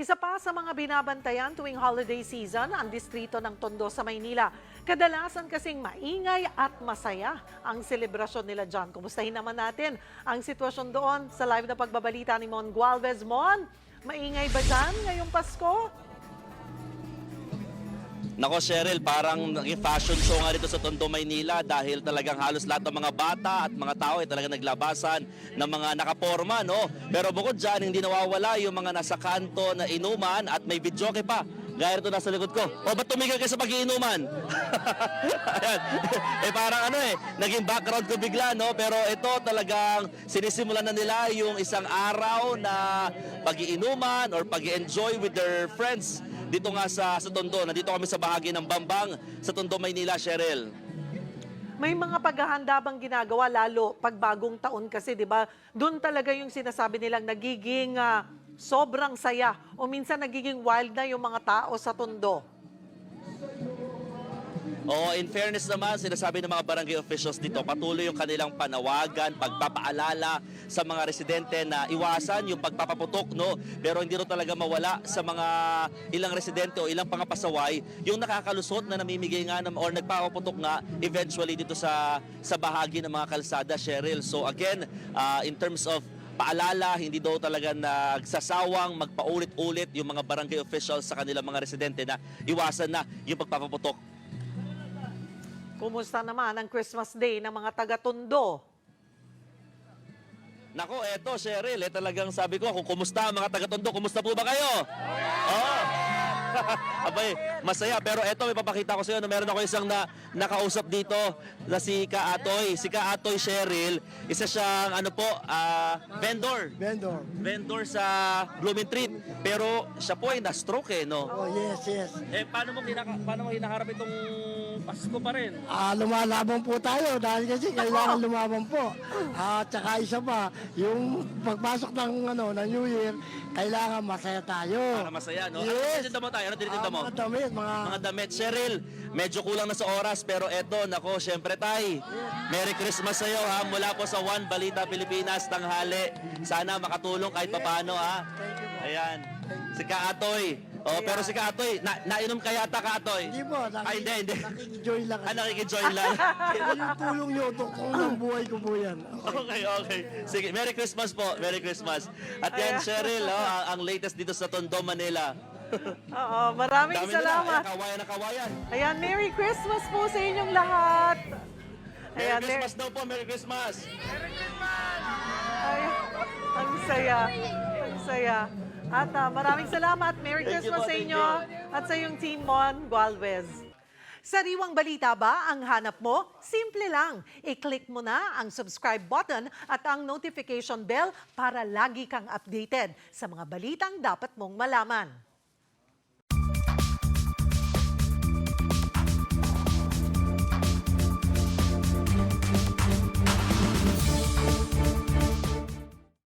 Isa pa sa mga binabantayan tuwing holiday season ang distrito ng Tondo sa Maynila. Kadalasan kasing maingay at masaya ang selebrasyon nila dyan. Kumustahin naman natin ang sitwasyon doon sa live na pagbabalita ni Mon Gualvez. Mon, maingay ba dyan ngayong Pasko? Nako Cheryl, parang fashion show nga dito sa Tondo, Maynila dahil talagang halos lahat ng mga bata at mga tao ay talagang naglabasan ng mga nakaporma, no? Pero bukod dyan, hindi nawawala yung mga nasa kanto na inuman at may videoke pa. Gaya ito nasa likod ko. O, ba't tumigil kayo sa pag-iinuman? Ayan. eh parang ano eh, naging background ko bigla, no? Pero ito talagang sinisimulan na nila yung isang araw na pag-iinuman or pag-enjoy with their friends dito nga sa, sa Tondo. Nandito kami sa bahagi ng Bambang sa Tondo, Maynila, Cheryl. May mga paghahanda bang ginagawa lalo pag bagong taon kasi 'di ba? Doon talaga yung sinasabi nilang nagiging ah, sobrang saya o minsan nagiging wild na yung mga tao sa Tondo. Oo, in fairness naman, sinasabi ng mga barangay officials dito, patuloy yung kanilang panawagan, pagpapaalala sa mga residente na iwasan yung pagpapaputok, no? Pero hindi rin talaga mawala sa mga ilang residente o ilang pangapasaway yung nakakalusot na namimigay nga ng, or nagpapaputok nga eventually dito sa sa bahagi ng mga kalsada, Cheryl. So again, uh, in terms of paalala, hindi daw talaga nagsasawang magpaulit-ulit yung mga barangay officials sa kanilang mga residente na iwasan na yung pagpapaputok Kumusta naman ang Christmas Day ng mga taga-Tondo? Nako, eto, Cheryl, eh, talagang sabi ko, kung kumusta ang mga taga-tondo, kumusta po ba kayo? Oo. Abay, masaya. Pero eto, may papakita ko sa iyo, no, meron ako isang na, nakausap dito na si Ka Atoy. Si Ka Atoy Cheryl, isa siyang, ano po, ah, vendor. Vendor. Vendor sa Blooming Treat. Pero siya po ay na-stroke eh, no? Oh, yes, yes. Eh, paano mo, kinaka, paano mo hinaharap itong Pasko pa rin? Ah, lumalaban po tayo dahil kasi kailangan lumaban po. Ah, tsaka isa pa, yung pagpasok ng ano ng New Year, kailangan masaya tayo. Para masaya, no? Ano Yes. tinitinda mo tayo? Ano tinitinda Ah, mo? mga damit, mga mga damit. Cheryl, medyo kulang na sa oras pero eto, nako, syempre tay. Merry Christmas sa iyo ha, mula po sa One Balita Pilipinas, tanghali. Sana makatulong kahit papaano ha. Ayan, si Kaatoy. Oh, pero si Kaatoy, na nainom kaya ta Kaatoy? hindi po, nakik- Ay, hindi, hindi. nakikijoy lang. Ah, nakikijoin lang. Yan yung tulong nyo, tukong ng buhay ko po yan. Okay, okay. Sige, Merry Christmas po. Merry Christmas. At yan, Ayan. Cheryl, oh, ang, ang latest dito sa Tondo, Manila. Oo, maraming Dami salamat. nila. Ayan, kawayan na kawayan. Ayan, Merry Christmas po sa inyong lahat. Merry Ayan, Mer- Christmas daw po. Merry Christmas. Ay, ang saya. Ang saya. At ah, maraming salamat. Merry Thank Christmas sa inyo at sa iyong team Mon Gualvez. Sariwang balita ba ang hanap mo? Simple lang. I-click mo na ang subscribe button at ang notification bell para lagi kang updated sa mga balitang dapat mong malaman.